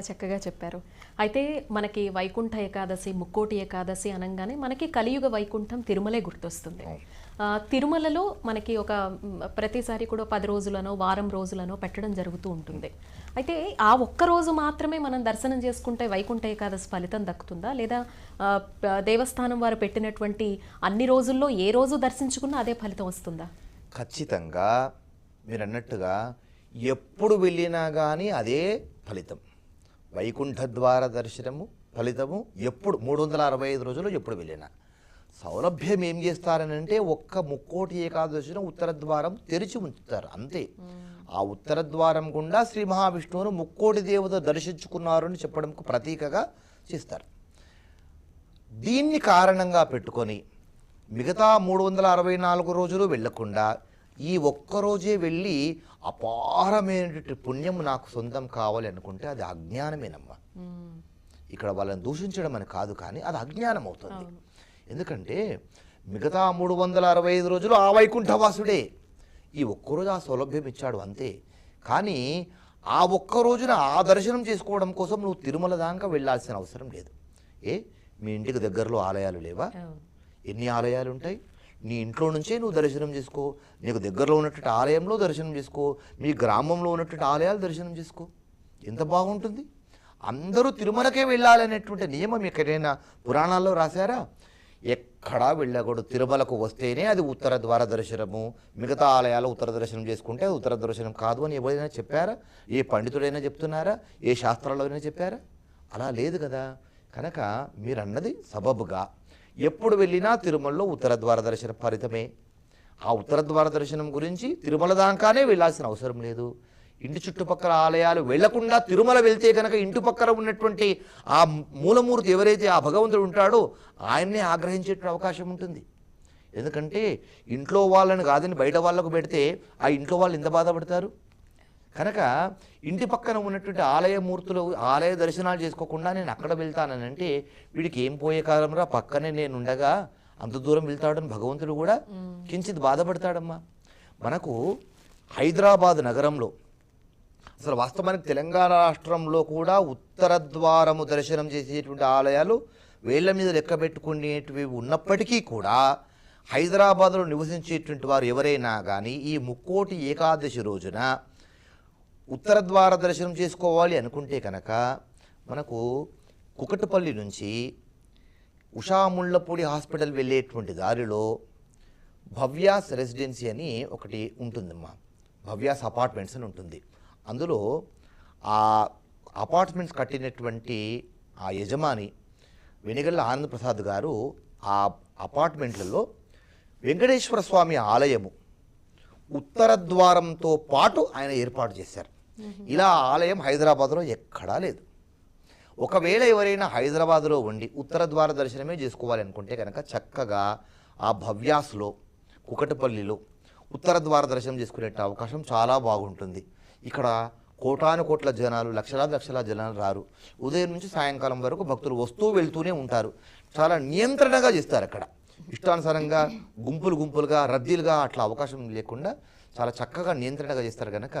చాలా చక్కగా చెప్పారు. అయితే మనకి వైకుంఠ ఏకాదశి ముక్కోటి ఏకాదశి అనగానే మనకి కలియుగ వైకుంఠం తిరుమలే గుర్తొస్తుంది. తిరుమలలో మనకి ఒక ప్రతిసారి కూడా పది రోజులనో వారం రోజులనో పెట్టడం జరుగుతూ ఉంటుంది. అయితే ఆ ఒక్క రోజు మాత్రమే మనం దర్శనం చేసుకుంటే వైకుంఠ ఏకాదశి ఫలితం దక్కుతుందా? లేదా దేవస్థానం వారు పెట్టినటువంటి అన్ని రోజుల్లో ఏ రోజు దర్శించుకున్నా అదే ఫలితం వస్తుందా? ఖచ్చితంగా మీరు అన్నట్టుగా ఎప్పుడు వెళ్ళినా కానీ అదే ఫలితం. వైకుంఠ ద్వార దర్శనము ఫలితము ఎప్పుడు మూడు వందల అరవై ఐదు రోజులు ఎప్పుడు వెళ్ళినా. సౌలభ్యం ఏం చేస్తారని అంటే ఒక్క ముక్కోటి ఏకాదశిన ఉత్తర ద్వారం తెరిచి ఉంచుతారు అంతే. ఆ ఉత్తర ద్వారం గుండా శ్రీ మహావిష్ణువును ముక్కోటి దేవత దర్శించుకున్నారు అని చెప్పడంకు ప్రతీకగా చేస్తారు. దీన్ని కారణంగా పెట్టుకొని మిగతా మూడు వందల అరవై నాలుగు రోజులు వెళ్ళకుండా ఈ ఒక్క రోజే వెళ్ళి అపారమైనటువంటి పుణ్యం నాకు సొంతం కావాలి అనుకుంటే అది అజ్ఞానమేనమ్మా. మ్మ్. ఇక్కడ వాళ్ళని దూషించడం అని కాదు కానీ అది అజ్ఞానం అవుతుంది ఎందుకంటే మిగతా మూడు వందల అరవై ఐదు రోజులు ఆ వైకుంఠవాసుడే. ఈ ఒక్కరోజు ఆ సౌలభ్యం ఇచ్చాడు అంతే. కానీ ఆ ఒక్క రోజున ఆ దర్శనం చేసుకోవడం కోసం నువ్వు తిరుమల దాకా వెళ్ళాల్సిన అవసరం లేదు. ఏ? మీ ఇంటికి దగ్గరలో ఆలయాలు లేవా. ఎన్ని ఆలయాలు ఉంటాయి? నీ ఇంట్లో నుంచే నువ్వు దర్శనం చేసుకో. నీకు దగ్గరలో ఉన్నటువంటి ఆలయంలో దర్శనం చేసుకో. మీ గ్రామంలో ఉన్నటువంటి ఆలయాలు దర్శనం చేసుకో. ఎంత బాగుంటుంది? అందరూ తిరుమలకే వెళ్ళాలనేటువంటి నియమం ఎక్కడైనా పురాణాల్లో రాశారా? ఎక్కడా వెళ్ళకూడదు. తిరుమలకు వస్తేనే అది ఉత్తర ద్వార దర్శనము. మిగతా ఆలయాలు ఉత్తర దర్శనం చేసుకుంటే అది ఉత్తర దర్శనం కాదు అని ఎవరైనా చెప్పారా? ఏ పండితుడైనా చెప్తున్నారా? ఏ శాస్త్రాల్లో అయినా చెప్పారా? అలా లేదు కదా. కనుక మీరు అన్నది సబబుగా. ఎప్పుడు వెళ్ళినా తిరుమలలో ఉత్తర ద్వార దర్శన ఫలితమే. ఆ ఉత్తర ద్వార దర్శనం గురించి తిరుమల దాకానే వెళ్ళాల్సిన అవసరం లేదు. ఇంటి చుట్టుపక్కల ఆలయాలు వెళ్ళకుండా తిరుమల వెళ్తే కనుక ఇంటి పక్కన ఉన్నటువంటి ఆ మూలమూర్తి ఎవరైతే ఆ భగవంతుడు ఉంటాడో ఆయన్నే ఆగ్రహించే అవకాశం ఉంటుంది. ఎందుకంటే ఇంట్లో వాళ్ళని కాదని బయట వాళ్ళకు పెడితే ఆ ఇంట్లో వాళ్ళు ఎంత బాధపడతారు? కనుక ఇంటి పక్కన ఉన్నటువంటి ఆలయ మూర్తులు ఆలయ దర్శనాలు చేసుకోకుండా నేను అక్కడ వెళ్తానని అంటే వీడికి ఏం పోయే కాలంరా పక్కనే నేను ఉండగా అంత దూరం వెళ్తాడని భగవంతుడు కూడా కించిత్ బాధపడతాడమ్మా. మనకు హైదరాబాద్ నగరంలో అసలు వాస్తవానికి తెలంగాణ రాష్ట్రంలో కూడా ఉత్తర ద్వారము దర్శనం చేసేటువంటి ఆలయాలు వేళ్ళ మీద లెక్క పెట్టుకునేటివి ఉన్నప్పటికీ కూడా హైదరాబాద్లో నివసించేటువంటి వారు ఎవరైనా కానీ ఈ ముక్కోటి ఏకాదశి రోజున ఉత్తర ద్వార దర్శనం చేసుకోవాలి అనుకుంటే కనుక మనకు కుకటపల్లి నుంచి ఉషాముళ్ళపూడి హాస్పిటల్ వెళ్ళేటువంటి దారిలో భవ్యాస్ రెసిడెన్సీ అని ఒకటి ఉంటుందమ్మా. భవ్యాస్ అపార్ట్మెంట్స్ అని ఉంటుంది. అందులో ఆ అపార్ట్మెంట్స్ కట్టినటువంటి ఆ యజమాని వెనిగల్ల ఆనందప్రసాద్ గారు ఆ అపార్ట్మెంట్లలో వెంకటేశ్వర స్వామి ఆలయము ఉత్తర ద్వారంతో పాటు ఆయన ఏర్పాటు చేశారు. ఇలా ఆలయం హైదరాబాద్లో ఎక్కడా లేదు. ఒకవేళ ఎవరైనా హైదరాబాద్లో ఉండి ఉత్తర ద్వార దర్శనమే చేసుకోవాలి అనుకుంటే కనుక చక్కగా ఆ భవ్యాస్లో కుకటపల్లిలో ఉత్తర ద్వార దర్శనం చేసుకునే అవకాశం చాలా బాగుంటుంది. ఇక్కడ కోటాను కోట్ల జనాలు లక్షలాది లక్షల జనాలు రారు. ఉదయం నుంచి సాయంకాలం వరకు భక్తులు వస్తూ వెళ్తూనే ఉంటారు. చాలా నియంత్రణగా చేస్తారు అక్కడ. ఇష్టానుసారంగా గుంపులు గుంపులుగా రద్దీలుగా అట్లా అవకాశం లేకుండా చాలా చక్కగా నియంత్రణగా చేస్తారు కనుక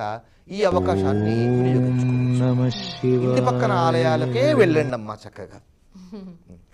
ఈ అవకాశాన్ని వినియోగించుకోవచ్చు. ఇంటి పక్కన ఆలయాలకే వెళ్ళండి అమ్మా చక్కగా.